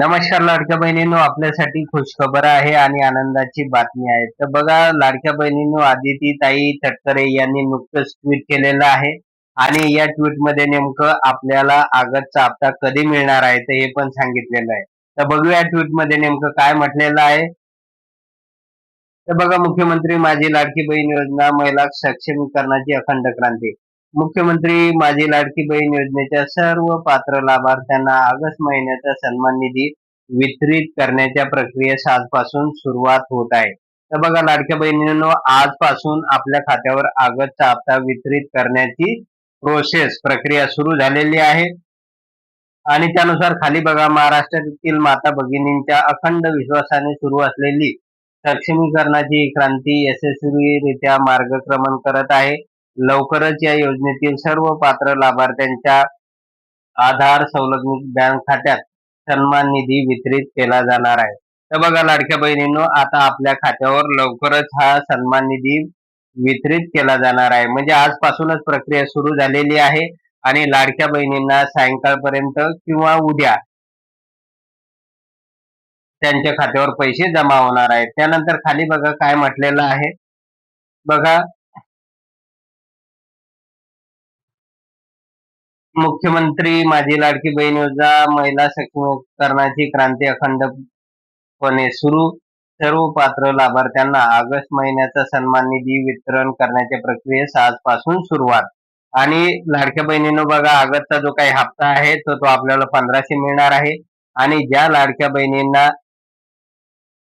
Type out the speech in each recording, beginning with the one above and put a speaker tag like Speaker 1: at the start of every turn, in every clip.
Speaker 1: नमस्कार लाडक्या बहिणींनो आपल्यासाठी खुशखबर आहे आणि आनंदाची बातमी आहे. तर बघा लाडक्या बहिणींनो आदिती ताई तटकरे यांनी नुकतंच ट्विट केलेलं आहे आणि या ट्विटमध्ये नेमकं आपल्याला आगतचा हप्ता कधी मिळणार आहे तर हे पण सांगितलेलं आहे. तर बघूया ट्विटमध्ये नेमकं काय म्हटलेलं आहे. तर बघा मुख्यमंत्री माझी लाडकी बहीण योजना महिला सक्षमीकरणाची अखंड क्रांती. मुख्यमंत्री माझी लाडकी बहीण योजनेच्या सर्व पात्र लाभार्थ्यांना ऑगस्ट महिन्याचा सन्मान निधी वितरित करण्याच्या प्रक्रियेस आजपासून सुरुवात होत आहे. तर बघा लाडक्या बहिणींनो आजपासून आपल्या खात्यावर ऑगस्टचा हप्ता वितरित करण्याची प्रोसेस प्रक्रिया सुरू झालेली आहे. आणि त्यानुसार खाली बघा महाराष्ट्रातील माता भगिनींच्या अखंड विश्वासाने सुरू असलेली सक्षमीकरणाची क्रांती यशस्वीरित्या मार्गक्रमण करत आहे. लवकरच या योजनेतील सर्व पात्र लाभार्थ्यांच्या आधार संलग्नित बँक खात्यात सन्मान निधी वितरित केला जाणार आहे. तर बघा लाडक्या बहिणींनो आता आपल्या खात्यावर लवकरच हा सन्मान निधी वितरित केला जाणार आहे. म्हणजे आजपासूनच प्रक्रिया सुरू झालेली आहे आणि लाडक्या बहिणींना सायंकाळपर्यंत किंवा उद्या त्यांच्या खात्यावर पैसे जमा होणार आहेत. त्यानंतर खाली बघा काय म्हटलेलं आहे. बघा मुख्यमंत्री माझी लाडकी बहीण योजना महिला सक्षमीकरणाची क्रांती अखंडपणे सुरू. सर्व पात्र लाभार्थ्यांना ऑगस्ट महिन्याचा सन्मान निधी वितरण करण्याच्या प्रक्रियेस आजपासून सुरुवात. आणि लाडक्या बहिणीनं बघा ऑगस्टचा जो काही हप्ता आहे तो तो आपल्याला पंधराशे मिळणार आहे. आणि ज्या लाडक्या बहिणींना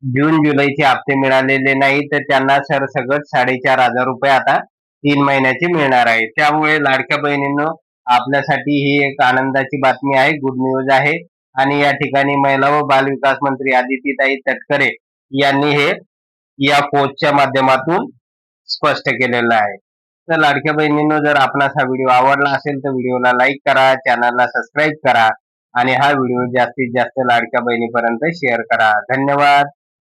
Speaker 1: जून जुलैचे हप्ते मिळालेले नाही तर त्यांना सरसगट साडेचार हजार रुपये आता तीन महिन्याचे मिळणार आहे. त्यामुळे लाडक्या बहिणींनो आपल्यासाठी ही एक आनंदाची बातमी आहे. गुड न्यूज आहे. आणि या ठिकाणी महिला व बाल विकास मंत्री आदितीताई तटकरे यांनी हे या पोस्टच्या माध्यमातून स्पष्ट केलेलं आहे. तर लाडक्या बहिणींनो जर आपणास हा व्हिडिओ आवडला असेल तर व्हिडिओला लाईक करा चॅनलला सबस्क्राईब करा आणि हा व्हिडिओ जास्तीत जास्त लाडक्या बहिणीपर्यंत शेअर करा. धन्यवाद.